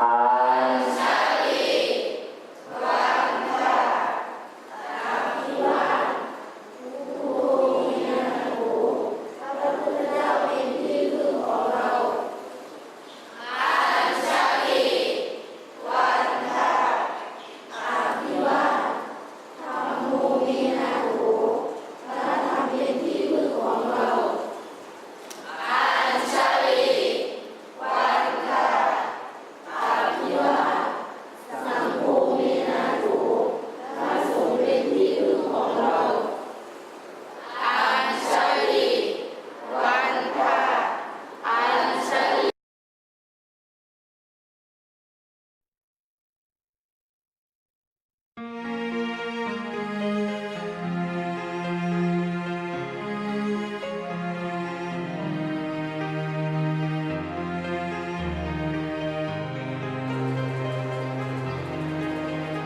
อั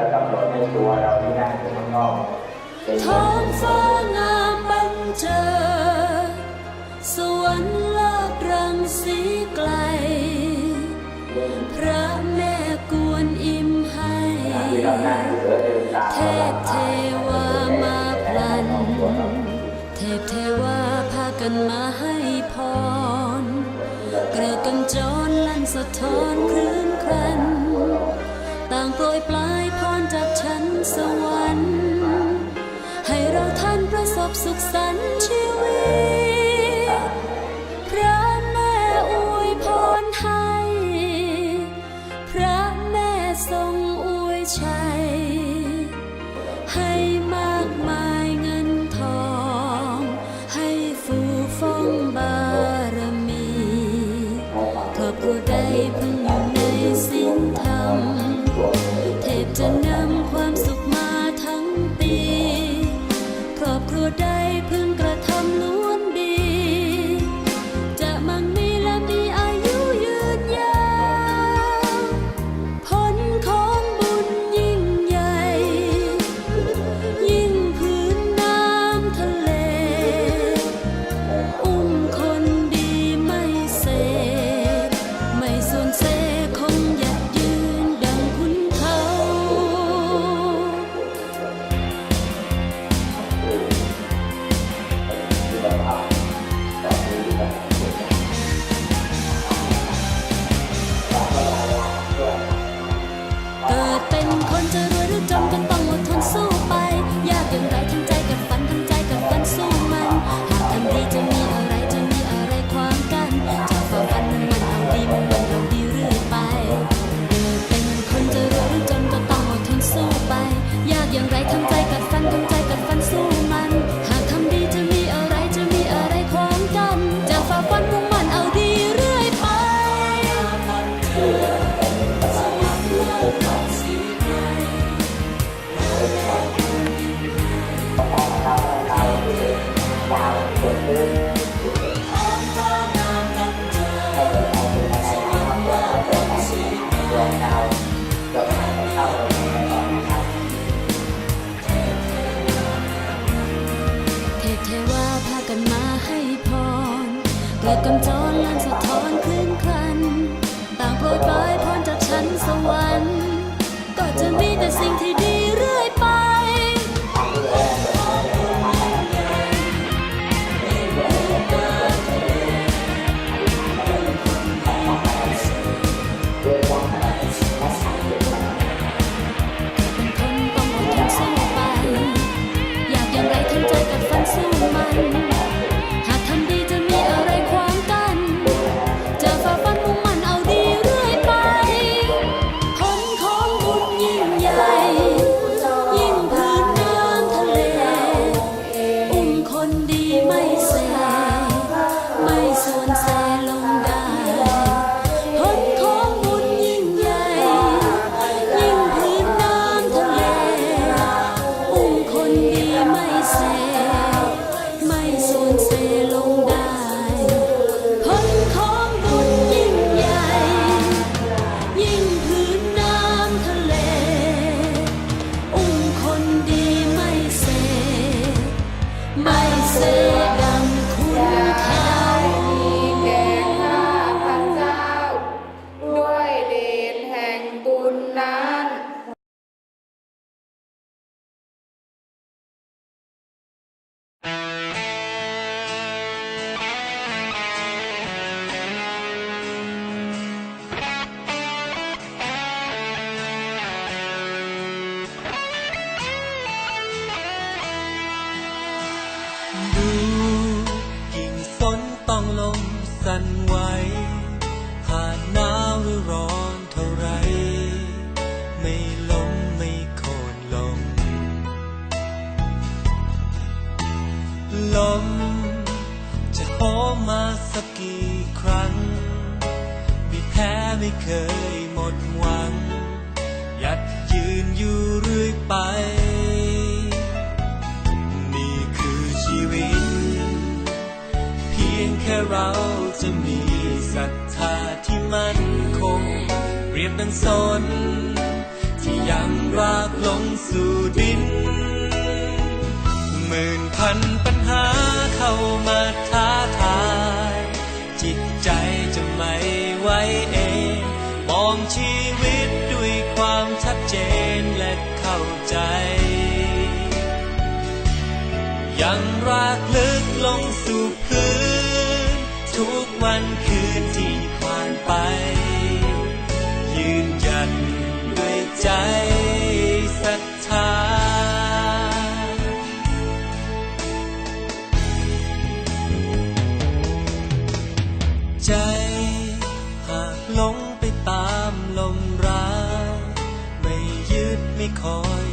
จะกำหนดให้ตัวเราที่นั่งอยู่ข้างนอกท้องฟ้างามบันเจิดสวรรค์เลิกรังสีไกล พระแม่กวนอิ่มให้เทพเทวามาพลัน เทพเทวาพากันมาให้พร เกลือกันจรลั่นสะท้อนคลื่นครัน ต่างโปรยปลายพรจากชั้นสวรรค์ ให้เราท่านประสบสุขสันต์ คนจนนั้นสะท้อนคลื่นคลัน ต่างโปรดปล่อยพ้นจากชั้นสวรรค์ ก็จะมีแต่สิ่งที่ดี ไม่เคยหมดหวังยัดยืนอยู่เรื่อยไป นี่คือชีวิต เพียงแค่เราจะมีศรัทธาที่มั่นคงเปรียบดังสน ที่ยังรากลงสู่ดิน หมื่นพันปัญหาเข้า ลงสู่พื้น ทุกวันคืนที่ผ่านไป ยืนหยัดด้วยใจศรัทธาใจหากหลงไปตามลมร้ายไม่ยึดไม่คอย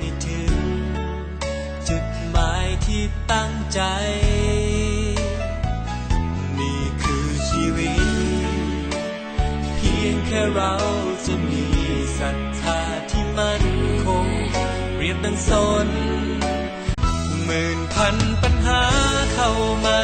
ไม่ถึง จุดหมายที่ตั้งใจ นี่คือชีวิต เพียงแค่เราจะมีศรัทธาที่มั่นคงเปรียบดังสนหมื่นพันปัญหาเข้ามา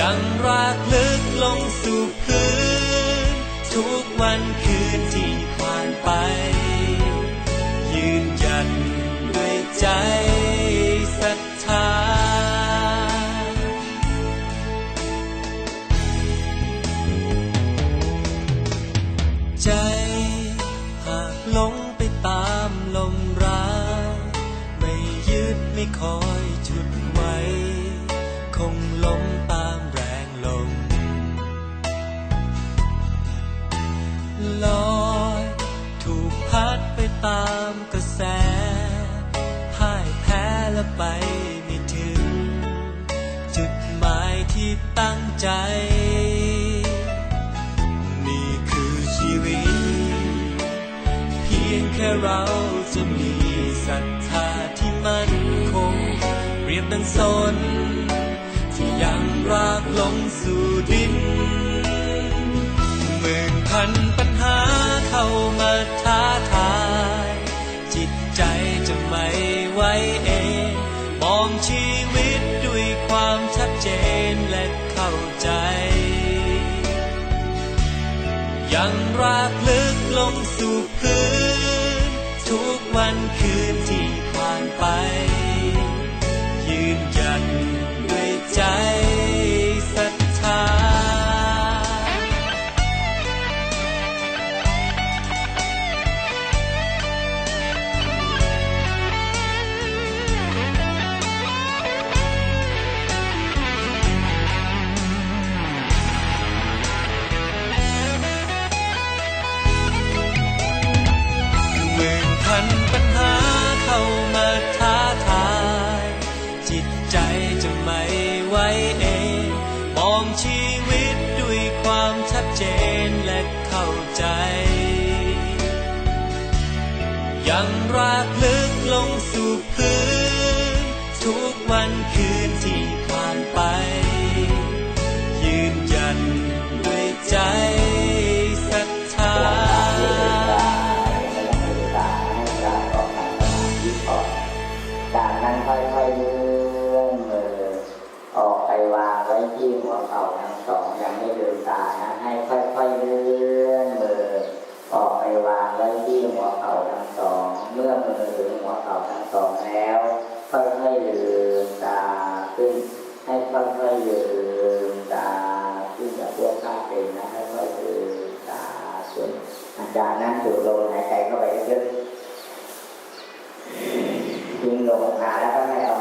ยังรากลึกลงสู่พื้น ทุกวันคืนที่ผ่านไป ยืนยัดด้วยใจศรัทธาใจหากหลงไปตามลมร้ายไม่ยึดไม่คอยชุดไว้ คงล้มตา ใจ นี่คือชีวิต เพียงแค่เราจะมีศรัทธาที่มั่นคงเปรียบดังสน ที่ยังรากลงสู่ดินหมื่นพันปัญหาเข้ามาท้าทาย จิตใจจะไม่ไหวเอง มองชีวิตด้วยความชัดเจน รากลึกลงสู่พื้น ลงสู่พื้น ทุกวันคืนที่ผ่านไป ยืนยัดด้วยใจศรัทธาจากนั้นค่อยๆเลื่อนมือออกไปวางไว้ที่หัวเข่าทั้งสองยังไม่ลืมตานะให้ค่อยๆเลื่อนมือออกไปวางไว้ที่หัวเข่าทั้งสอง เมื่อมือถึงหัวเข่าทั้งสองแล้วค่อยๆยืมตาขึ้น ให้ค่อยๆยืมตาขึ้นแบบพวกข้าเองนนะค่อยๆยืมตาส่วนอาจารย์นั่งดูลมหายใจเข้าไปเยอะๆทิ้งลมหาแล้วก็ให้เอา